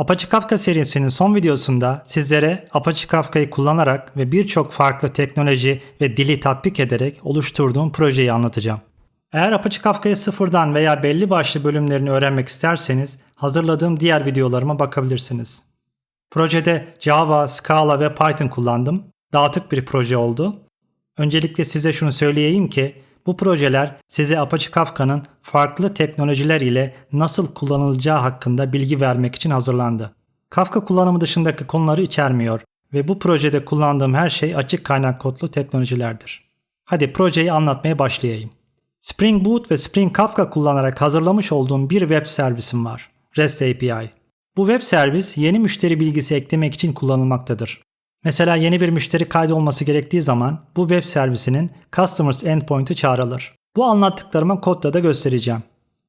Apache Kafka serisinin son videosunda sizlere Apache Kafka'yı kullanarak ve birçok farklı teknoloji ve dili tatbik ederek oluşturduğum projeyi anlatacağım. Eğer Apache Kafka'yı sıfırdan veya belli başlı bölümlerini öğrenmek isterseniz hazırladığım diğer videolarıma bakabilirsiniz. Projede Java, Scala ve Python kullandım. Dağıtık bir proje oldu. Öncelikle size şunu söyleyeyim ki bu projeler size Apache Kafka'nın farklı teknolojiler ile nasıl kullanılacağı hakkında bilgi vermek için hazırlandı. Kafka kullanımı dışındaki konuları içermiyor ve bu projede kullandığım her şey açık kaynak kodlu teknolojilerdir. Hadi projeyi anlatmaya başlayayım. Spring Boot ve Spring Kafka kullanarak hazırlamış olduğum bir web servisim var. REST API. Bu web servis yeni müşteri bilgisi eklemek için kullanılmaktadır. Mesela yeni bir müşteri kaydolması gerektiği zaman bu web servisinin Customers Endpoint'ı çağrılır. Bu anlattıklarıma kodda da göstereceğim.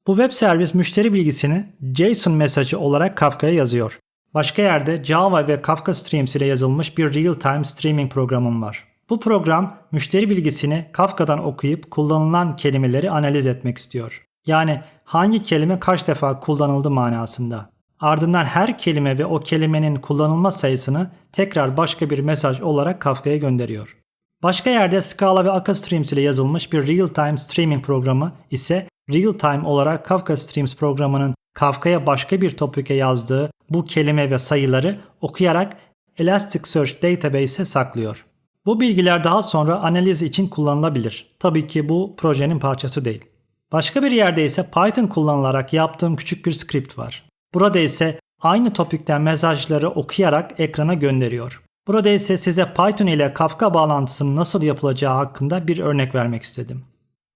Bu web servis müşteri bilgisini JSON mesajı olarak Kafka'ya yazıyor. Başka yerde Java ve Kafka Streams ile yazılmış bir real-time streaming programım var. Bu program müşteri bilgisini Kafka'dan okuyup kullanılan kelimeleri analiz etmek istiyor. Yani hangi kelime kaç defa kullanıldı manasında. Ardından her kelime ve o kelimenin kullanılma sayısını tekrar başka bir mesaj olarak Kafka'ya gönderiyor. Başka yerde Scala ve Akka Streams ile yazılmış bir real-time streaming programı ise real-time olarak Kafka Streams programının Kafka'ya başka bir topik'e yazdığı bu kelime ve sayıları okuyarak Elasticsearch Database'e saklıyor. Bu bilgiler daha sonra analiz için kullanılabilir. Tabii ki bu projenin parçası değil. Başka bir yerde ise Python kullanılarak yaptığım küçük bir script var. Burada ise aynı topikten mesajları okuyarak ekrana gönderiyor. Burada ise size Python ile Kafka bağlantısının nasıl yapılacağı hakkında bir örnek vermek istedim.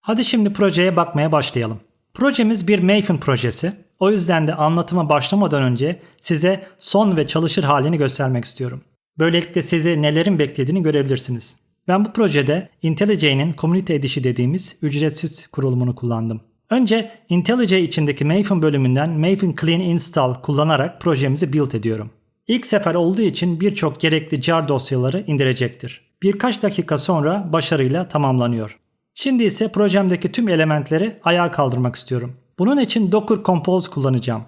Hadi şimdi projeye bakmaya başlayalım. Projemiz bir Maven projesi. O yüzden de anlatıma başlamadan önce size son ve çalışır halini göstermek istiyorum. Böylelikle sizi nelerin beklediğini görebilirsiniz. Ben bu projede IntelliJ'nin Community Edişi dediğimiz ücretsiz kurulumunu kullandım. Önce IntelliJ içindeki Maven bölümünden Maven Clean Install kullanarak projemizi build ediyorum. İlk sefer olduğu için birçok gerekli jar dosyaları indirecektir. Birkaç dakika sonra başarıyla tamamlanıyor. Şimdi ise projemdeki tüm elementleri ayağa kaldırmak istiyorum. Bunun için Docker Compose kullanacağım.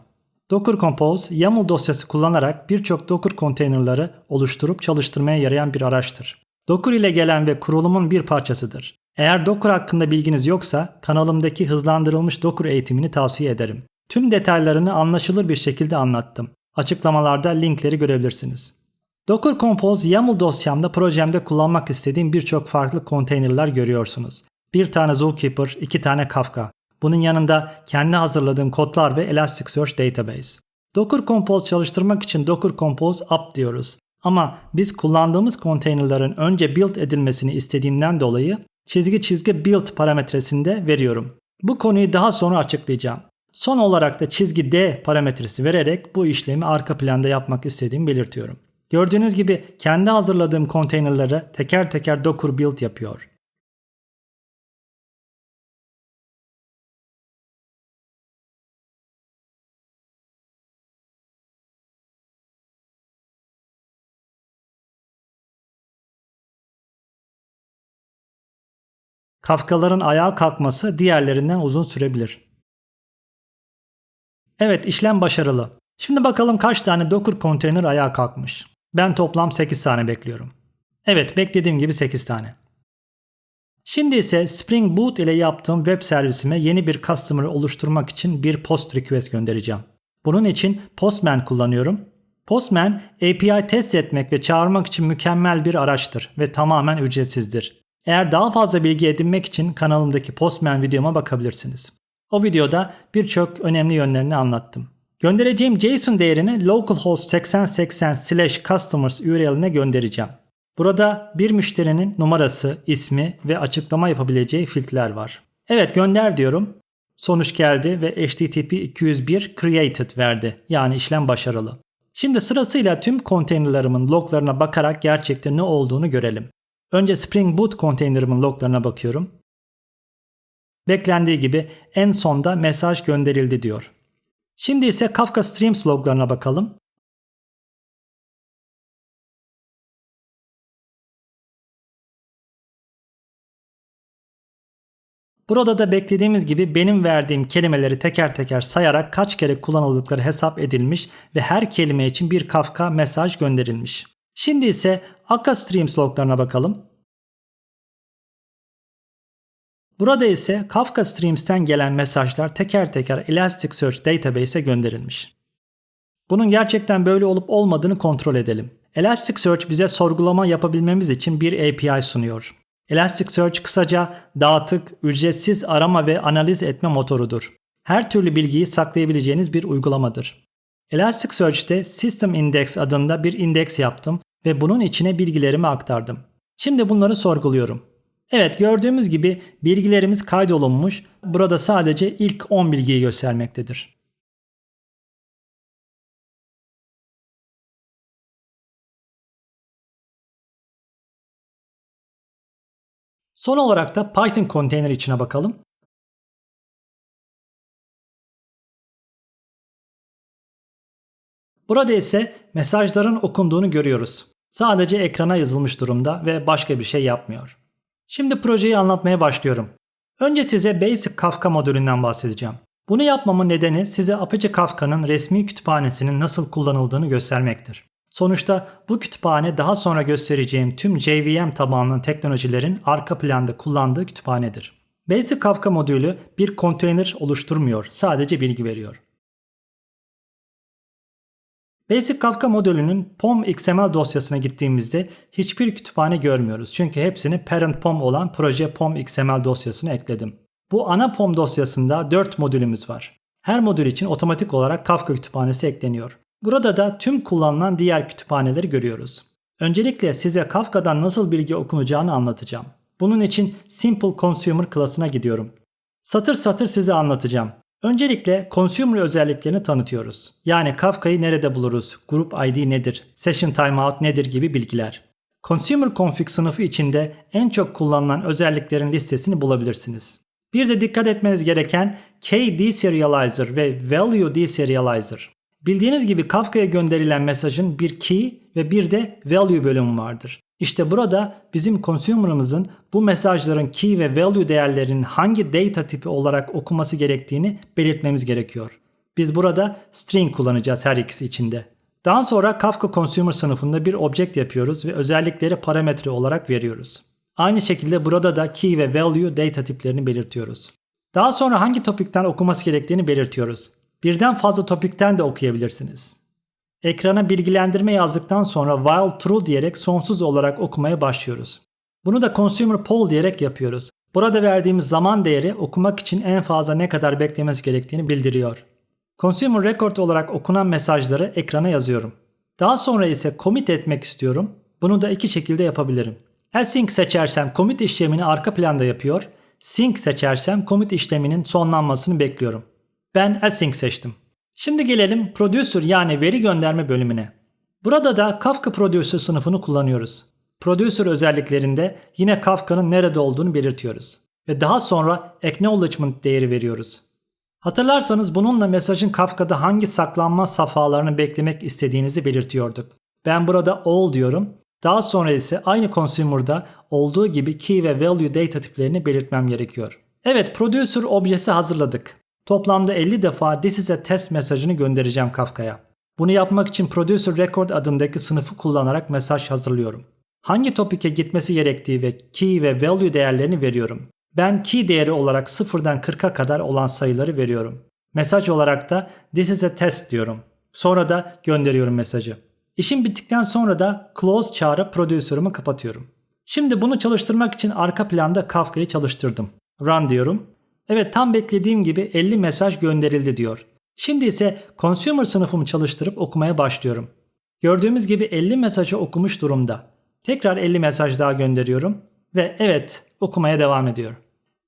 Docker Compose, YAML dosyası kullanarak birçok Docker konteynerları oluşturup çalıştırmaya yarayan bir araçtır. Docker ile gelen ve kurulumun bir parçasıdır. Eğer Docker hakkında bilginiz yoksa kanalımdaki hızlandırılmış Docker eğitimini tavsiye ederim. Tüm detaylarını anlaşılır bir şekilde anlattım. Açıklamalarda linkleri görebilirsiniz. Docker Compose YAML dosyamda projemde kullanmak istediğim birçok farklı konteynerler görüyorsunuz. Bir tane Zookeeper, iki tane Kafka. Bunun yanında kendi hazırladığım kodlar ve Elasticsearch Database. Docker Compose çalıştırmak için Docker Compose Up diyoruz. Ama biz kullandığımız konteynerların önce build edilmesini istediğimden dolayı çizgi çizgi build parametresinde veriyorum. Bu konuyu daha sonra açıklayacağım. Son olarak da çizgi D parametresi vererek bu işlemi arka planda yapmak istediğimi belirtiyorum. Gördüğünüz gibi kendi hazırladığım konteynerları teker teker Docker build yapıyor. Kafkaların ayağa kalkması diğerlerinden uzun sürebilir. Evet işlem başarılı. Şimdi bakalım kaç tane Docker konteyner ayağa kalkmış. Ben toplam 8 tane bekliyorum. Evet beklediğim gibi 8 tane. Şimdi ise Spring Boot ile yaptığım web servisime yeni bir customer oluşturmak için bir post request göndereceğim. Bunun için Postman kullanıyorum. Postman API test etmek ve çağırmak için mükemmel bir araçtır ve tamamen ücretsizdir. Eğer daha fazla bilgi edinmek için kanalımdaki Postman videoma bakabilirsiniz. O videoda birçok önemli yönlerini anlattım. Göndereceğim JSON değerini localhost 8080 slash customers URL'ine göndereceğim. Burada bir müşterinin numarası, ismi ve açıklama yapabileceği filtreler var. Evet gönder diyorum. Sonuç geldi ve HTTP 201 created verdi. Yani işlem başarılı. Şimdi sırasıyla tüm konteynerlarımın loglarına bakarak gerçekte ne olduğunu görelim. Önce Spring Boot konteynerimin loglarına bakıyorum. Beklendiği gibi en sonda mesaj gönderildi diyor. Şimdi ise Kafka Streams loglarına bakalım. Burada da beklediğimiz gibi benim verdiğim kelimeleri teker teker sayarak kaç kere kullanıldıkları hesap edilmiş ve her kelime için bir Kafka mesaj gönderilmiş. Şimdi ise Akka Streams loglarına bakalım. Burada ise Kafka Streams'ten gelen mesajlar teker teker Elasticsearch Database'e gönderilmiş. Bunun gerçekten böyle olup olmadığını kontrol edelim. Elasticsearch bize sorgulama yapabilmemiz için bir API sunuyor. Elasticsearch kısaca dağıtık, ücretsiz arama ve analiz etme motorudur. Her türlü bilgiyi saklayabileceğiniz bir uygulamadır. Elasticsearch'te System Index adında bir indeks yaptım ve bunun içine bilgilerimi aktardım. Şimdi bunları sorguluyorum. Evet gördüğümüz gibi bilgilerimiz kaydolunmuş. Burada sadece ilk 10 bilgiyi göstermektedir. Son olarak da Python konteyner içine bakalım. Burada ise mesajların okunduğunu görüyoruz. Sadece ekrana yazılmış durumda ve başka bir şey yapmıyor. Şimdi projeyi anlatmaya başlıyorum. Önce size Basic Kafka modülünden bahsedeceğim. Bunu yapmamın nedeni size Apache Kafka'nın resmi kütüphanesinin nasıl kullanıldığını göstermektir. Sonuçta bu kütüphane daha sonra göstereceğim tüm JVM tabanlı teknolojilerin arka planda kullandığı kütüphanedir. Basic Kafka modülü bir konteyner oluşturmuyor, sadece bilgi veriyor. Basic Kafka modülünün POM XML dosyasına gittiğimizde hiçbir kütüphane görmüyoruz. Çünkü hepsini parent POM olan proje POM XML dosyasına ekledim. Bu ana POM dosyasında 4 modülümüz var. Her modül için otomatik olarak Kafka kütüphanesi ekleniyor. Burada da tüm kullanılan diğer kütüphaneleri görüyoruz. Öncelikle size Kafka'dan nasıl bilgi okunacağını anlatacağım. Bunun için Simple Consumer klasına gidiyorum. Satır satır size anlatacağım. Öncelikle consumer özelliklerini tanıtıyoruz. Yani Kafka'yı nerede buluruz, grup ID nedir, session timeout nedir gibi bilgiler. Consumer config sınıfı içinde en çok kullanılan özelliklerin listesini bulabilirsiniz. Bir de dikkat etmeniz gereken K deserializer ve value deserializer. Bildiğiniz gibi Kafka'ya gönderilen mesajın bir key ve bir de value bölümü vardır. İşte burada bizim consumer'ımızın bu mesajların key ve value değerlerinin hangi data tipi olarak okuması gerektiğini belirtmemiz gerekiyor. Biz burada string kullanacağız her ikisi içinde. Daha sonra Kafka Consumer sınıfında bir object yapıyoruz ve özellikleri parametre olarak veriyoruz. Aynı şekilde burada da key ve value data tiplerini belirtiyoruz. Daha sonra hangi topikten okuması gerektiğini belirtiyoruz. Birden fazla topikten de okuyabilirsiniz. Ekrana bilgilendirme yazdıktan sonra while true diyerek sonsuz olarak okumaya başlıyoruz. Bunu da consumer poll diyerek yapıyoruz. Burada verdiğimiz zaman değeri okumak için en fazla ne kadar beklemesi gerektiğini bildiriyor. Consumer record olarak okunan mesajları ekrana yazıyorum. Daha sonra ise commit etmek istiyorum. Bunu da iki şekilde yapabilirim. Async seçersem commit işlemini arka planda yapıyor. Sync seçersem commit işleminin sonlanmasını bekliyorum. Ben async seçtim. Şimdi gelelim producer yani veri gönderme bölümüne. Burada da Kafka Producer sınıfını kullanıyoruz. Producer özelliklerinde yine Kafka'nın nerede olduğunu belirtiyoruz. Ve daha sonra acknowledgement değeri veriyoruz. Hatırlarsanız bununla mesajın Kafka'da hangi saklanma safhalarını beklemek istediğinizi belirtiyorduk. Ben burada all diyorum. Daha sonra ise aynı consumer'da olduğu gibi key ve value data tiplerini belirtmem gerekiyor. Evet, producer objesi hazırladık. Toplamda 50 defa this is a test mesajını göndereceğim Kafka'ya. Bunu yapmak için producer record adındaki sınıfı kullanarak mesaj hazırlıyorum. Hangi topike gitmesi gerektiği ve key ve value değerlerini veriyorum. Ben key değeri olarak 0'dan 40'a kadar olan sayıları veriyorum. Mesaj olarak da this is a test diyorum. Sonra da gönderiyorum mesajı. İşim bittikten sonra da close çağırıp producer'ımı kapatıyorum. Şimdi bunu çalıştırmak için arka planda Kafka'yı çalıştırdım. Run diyorum Evet tam beklediğim gibi 50 mesaj gönderildi diyor. Şimdi ise consumer sınıfımı çalıştırıp okumaya başlıyorum. Gördüğümüz gibi 50 mesajı okumuş durumda. Tekrar 50 mesaj daha gönderiyorum ve evet okumaya devam ediyor.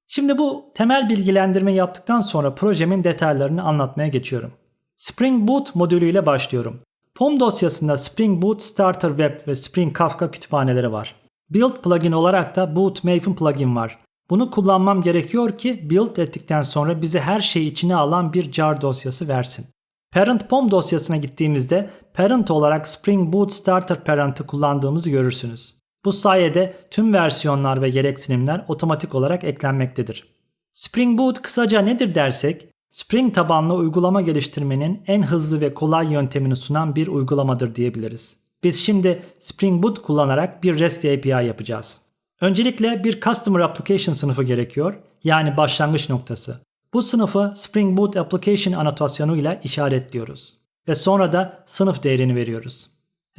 Şimdi bu temel bilgilendirme yaptıktan sonra projemin detaylarını anlatmaya geçiyorum. Spring Boot modülüyle başlıyorum. POM dosyasında Spring Boot Starter Web ve Spring Kafka kütüphaneleri var. Build plugin olarak da Boot Maven plugin var. Bunu kullanmam gerekiyor ki build ettikten sonra bize her şeyi içine alan bir jar dosyası versin. Parent POM dosyasına gittiğimizde parent olarak Spring Boot Starter Parent'ı kullandığımızı görürsünüz. Bu sayede tüm versiyonlar ve gereksinimler otomatik olarak eklenmektedir. Spring Boot kısaca nedir dersek, Spring tabanlı uygulama geliştirmenin en hızlı ve kolay yöntemini sunan bir uygulamadır diyebiliriz. Biz şimdi Spring Boot kullanarak bir REST API yapacağız. Öncelikle bir Customer Application sınıfı gerekiyor, yani başlangıç noktası. Bu sınıfı Spring Boot Application anotasyonuyla işaretliyoruz. Ve sonra da sınıf değerini veriyoruz.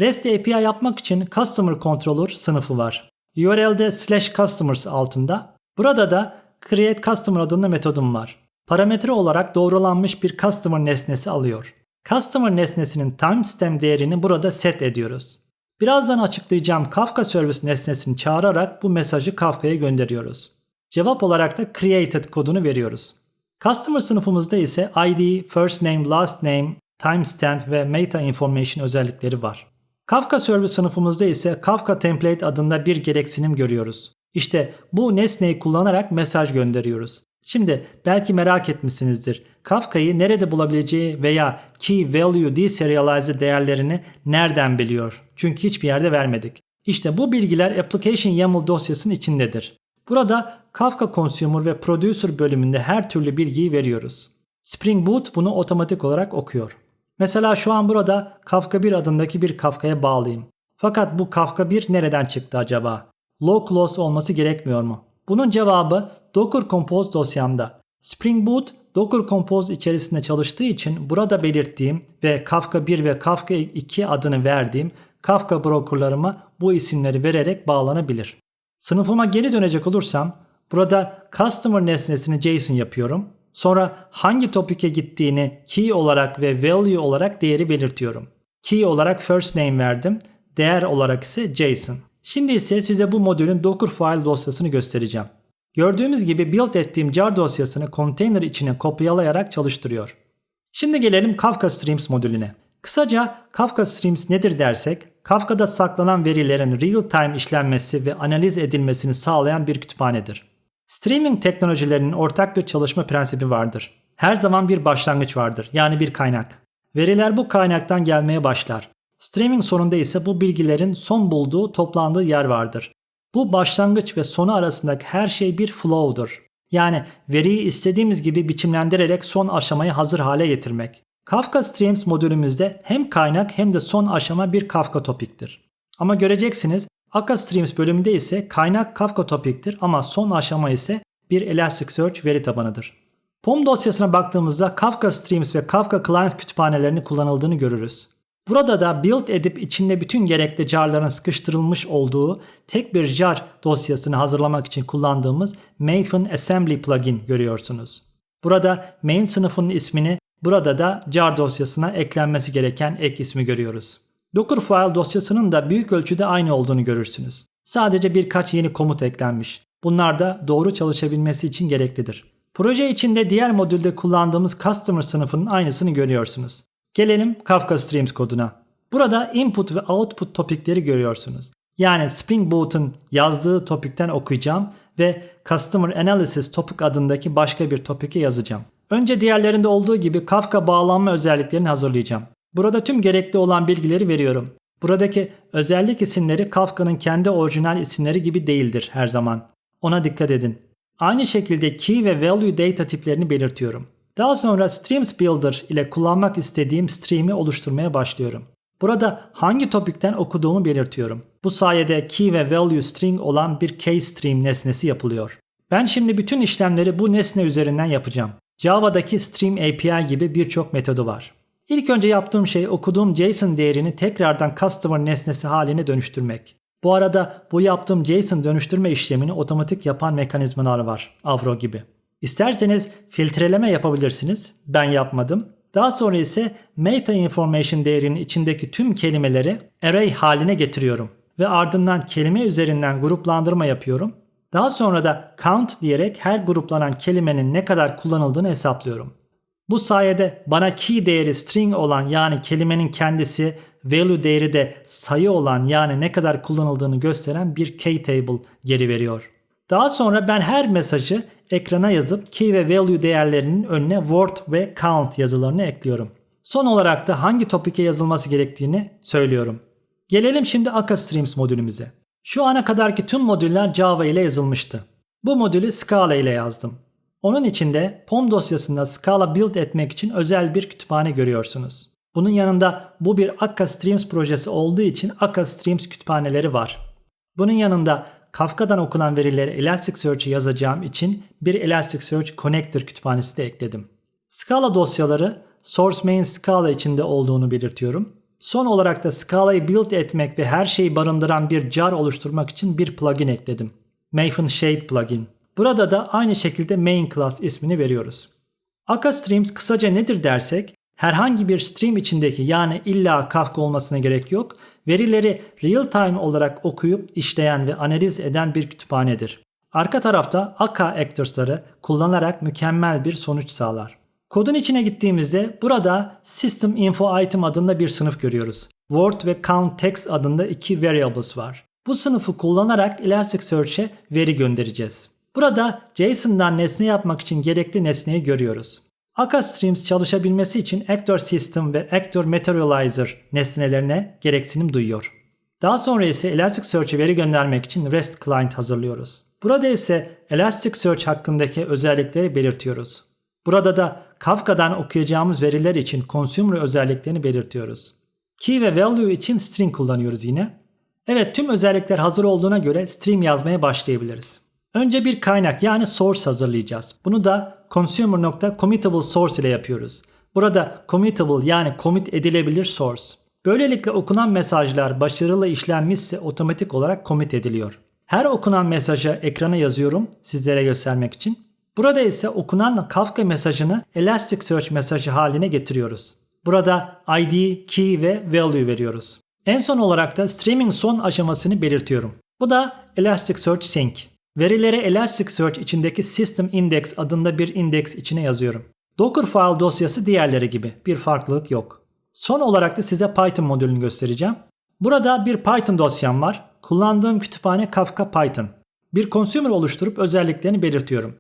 REST API yapmak için Customer Controller sınıfı var. URL'de slash customers altında. Burada da create customer adında metodum var. Parametre olarak doğrulanmış bir customer nesnesi alıyor. Customer nesnesinin timestamp değerini burada set ediyoruz. Birazdan açıklayacağım Kafka Service nesnesini çağırarak bu mesajı Kafka'ya gönderiyoruz. Cevap olarak da created kodunu veriyoruz. Customer sınıfımızda ise ID, first name, last name, timestamp ve meta information özellikleri var. Kafka Service sınıfımızda ise Kafka Template adında bir gereksinim görüyoruz. İşte bu nesneyi kullanarak mesaj gönderiyoruz. Şimdi belki merak etmişsinizdir. Kafka'yı nerede bulabileceği veya key value deserialize değerlerini nereden biliyor? Çünkü hiçbir yerde vermedik. İşte bu bilgiler application YAML dosyasının içindedir. Burada Kafka Consumer ve Producer bölümünde her türlü bilgiyi veriyoruz. Spring Boot bunu otomatik olarak okuyor. Mesela şu an burada Kafka 1 adındaki bir Kafka'ya bağlıyım. Fakat bu Kafka 1 nereden çıktı acaba? Localhost olması gerekmiyor mu? Bunun cevabı Docker Compose dosyamda. Spring Boot Docker Compose içerisinde çalıştığı için burada belirttiğim ve Kafka 1 ve Kafka 2 adını verdiğim Kafka brokerlarıma bu isimleri vererek bağlanabilir. Sınıfıma geri dönecek olursam burada customer nesnesini JSON yapıyorum. Sonra hangi topik'e gittiğini key olarak ve value olarak değeri belirtiyorum. Key olarak first name verdim. Değer olarak ise JSON. Şimdi ise size bu modülün Dockerfile dosyasını göstereceğim. Gördüğümüz gibi build ettiğim jar dosyasını container içine kopyalayarak çalıştırıyor. Şimdi gelelim Kafka Streams modülüne. Kısaca Kafka Streams nedir dersek, Kafka'da saklanan verilerin real-time işlenmesi ve analiz edilmesini sağlayan bir kütüphanedir. Streaming teknolojilerinin ortak bir çalışma prensibi vardır. Her zaman bir başlangıç vardır, yani bir kaynak. Veriler bu kaynaktan gelmeye başlar. Streaming sonunda ise bu bilgilerin son bulduğu, toplandığı yer vardır. Bu başlangıç ve sonu arasındaki her şey bir flow'dur. Yani veriyi istediğimiz gibi biçimlendirerek son aşamayı hazır hale getirmek. Kafka Streams modülümüzde hem kaynak hem de son aşama bir Kafka topiktir. Ama göreceksiniz Akka Streams bölümünde ise kaynak Kafka topiktir ama son aşama ise bir Elasticsearch veri tabanıdır. POM dosyasına baktığımızda Kafka Streams ve Kafka Clients kütüphanelerini kullanıldığını görürüz. Burada da build edip içinde bütün gerekli jarların sıkıştırılmış olduğu tek bir jar dosyasını hazırlamak için kullandığımız Maven Assembly plugin görüyorsunuz. Burada main sınıfının ismini, burada da jar dosyasına eklenmesi gereken ek ismi görüyoruz. Dockerfile dosyasının da büyük ölçüde aynı olduğunu görürsünüz. Sadece birkaç yeni komut eklenmiş. Bunlar da doğru çalışabilmesi için gereklidir. Proje içinde diğer modülde kullandığımız Customer sınıfının aynısını görüyorsunuz. Gelelim Kafka Streams koduna. Burada input ve output topikleri görüyorsunuz. Yani Spring Boot'un yazdığı topikten okuyacağım ve Customer Analysis topik adındaki başka bir topike yazacağım. Önce diğerlerinde olduğu gibi Kafka bağlanma özelliklerini hazırlayacağım. Burada tüm gerekli olan bilgileri veriyorum. Buradaki özellik isimleri Kafka'nın kendi orijinal isimleri gibi değildir her zaman. Ona dikkat edin. Aynı şekilde key ve value data tiplerini belirtiyorum. Daha sonra Streams Builder ile kullanmak istediğim stream'i oluşturmaya başlıyorum. Burada hangi topikten okuduğumu belirtiyorum. Bu sayede key ve value string olan bir keystream nesnesi yapılıyor. Ben şimdi bütün işlemleri bu nesne üzerinden yapacağım. Java'daki Stream API gibi birçok metodu var. İlk önce yaptığım şey okuduğum JSON değerini tekrardan customer nesnesi haline dönüştürmek. Bu arada bu yaptığım JSON dönüştürme işlemini otomatik yapan mekanizmalar var. Avro gibi. İsterseniz filtreleme yapabilirsiniz. Ben yapmadım. Daha sonra ise meta information değerinin içindeki tüm kelimeleri array haline getiriyorum ve ardından kelime üzerinden gruplandırma yapıyorum. Daha sonra da count diyerek her gruplanan kelimenin ne kadar kullanıldığını hesaplıyorum. Bu sayede bana key değeri string olan yani kelimenin kendisi, value değeri de sayı olan yani ne kadar kullanıldığını gösteren bir key table geri veriyor. Daha sonra ben her mesajı ekrana yazıp key ve value değerlerinin önüne word ve count yazılarını ekliyorum. Son olarak da hangi topike yazılması gerektiğini söylüyorum. Gelelim şimdi Akka Streams modülümüze. Şu ana kadarki tüm modüller Java ile yazılmıştı. Bu modülü Scala ile yazdım. Onun içinde POM dosyasında Scala build etmek için özel bir kütüphane görüyorsunuz. Bunun yanında bu bir Akka Streams projesi olduğu için Akka Streams kütüphaneleri var. Bunun yanında Kafka'dan okunan verileri Elasticsearch'e yazacağım için bir Elasticsearch Connector kütüphanesi de ekledim. Scala dosyaları source main Scala içinde olduğunu belirtiyorum. Son olarak da Scala'yı build etmek ve her şeyi barındıran bir jar oluşturmak için bir plugin ekledim. Maven Shade plugin. Burada da aynı şekilde main class ismini veriyoruz. Akka Streams kısaca nedir dersek, herhangi bir stream içindeki yani illa Kafka olmasına gerek yok, verileri real time olarak okuyup işleyen ve analiz eden bir kütüphanedir. Arka tarafta Akka actors'ları kullanarak mükemmel bir sonuç sağlar. Kodun içine gittiğimizde burada System Info Item adında bir sınıf görüyoruz. Word ve Count Text adında iki variables var. Bu sınıfı kullanarak Elasticsearch'e veri göndereceğiz. Burada JSON'dan nesne yapmak için gerekli nesneyi görüyoruz. Akka Streams çalışabilmesi için Actor System ve Actor Materializer nesnelerine gereksinim duyuyor. Daha sonra ise Elasticsearch'e veri göndermek için REST client hazırlıyoruz. Burada ise Elasticsearch hakkındaki özellikleri belirtiyoruz. Burada da Kafka'dan okuyacağımız veriler için consumer özelliklerini belirtiyoruz. Key ve value için string kullanıyoruz yine. Evet tüm özellikler hazır olduğuna göre stream yazmaya başlayabiliriz. Önce bir kaynak yani source hazırlayacağız. Bunu da consumer.committable source ile yapıyoruz. Burada committable yani commit edilebilir source. Böylelikle okunan mesajlar başarılı işlenmişse otomatik olarak commit ediliyor. Her okunan mesajı ekrana yazıyorum sizlere göstermek için. Burada ise okunan Kafka mesajını Elasticsearch mesajı haline getiriyoruz. Burada ID, key ve value veriyoruz. En son olarak da streaming son aşamasını belirtiyorum. Bu da Elasticsearch Sync. Verileri Elasticsearch içindeki System Index adında bir index içine yazıyorum. Dockerfile dosyası diğerleri gibi bir farklılık yok. Son olarak da size Python modülünü göstereceğim. Burada bir Python dosyam var. Kullandığım kütüphane Kafka Python. Bir consumer oluşturup özelliklerini belirtiyorum.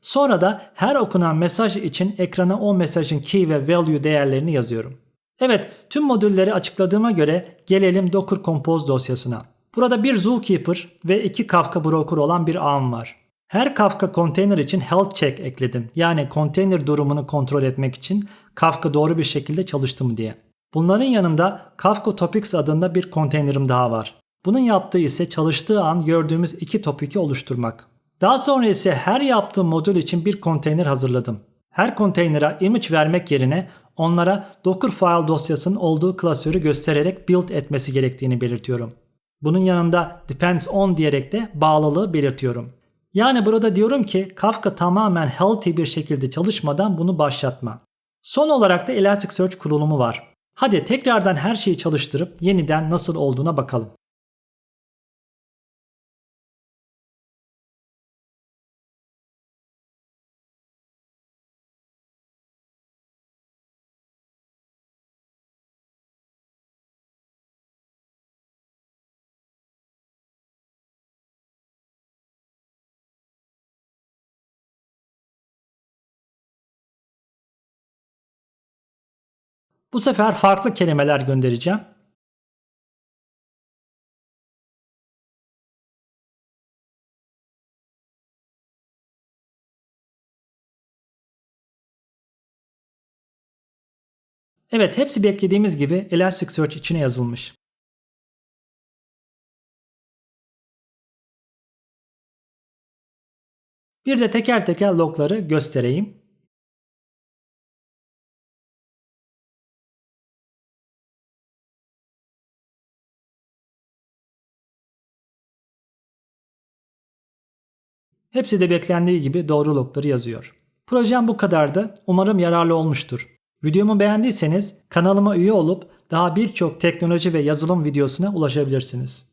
Sonra da her okunan mesaj için ekrana o mesajın key ve value değerlerini yazıyorum. Evet, tüm modülleri açıkladığıma göre gelelim Docker Compose dosyasına. Burada bir Zookeeper ve iki Kafka Broker olan bir ağım var. Her Kafka konteyner için health check ekledim. Yani konteyner durumunu kontrol etmek için Kafka doğru bir şekilde çalıştı mı diye. Bunların yanında Kafka Topics adında bir konteynerim daha var. Bunun yaptığı ise çalıştığı an gördüğümüz iki topik'i oluşturmak. Daha sonra ise her yaptığım modül için bir konteyner hazırladım. Her konteynere image vermek yerine onlara Dockerfile dosyasının olduğu klasörü göstererek build etmesi gerektiğini belirtiyorum. Bunun yanında depends on diyerek de bağlılığı belirtiyorum. Yani burada diyorum ki Kafka tamamen healthy bir şekilde çalışmadan bunu başlatma. Son olarak da Elasticsearch kurulumu var. Hadi tekrardan her şeyi çalıştırıp yeniden nasıl olduğuna bakalım. Bu sefer farklı kelimeler göndereceğim. Evet hepsi beklediğimiz gibi Elasticsearch içine yazılmış. Bir de teker teker logları göstereyim. Hepsi de beklendiği gibi doğru logları yazıyor. Projem bu kadardı. Umarım yararlı olmuştur. Videomu beğendiyseniz kanalıma üye olup daha birçok teknoloji ve yazılım videosuna ulaşabilirsiniz.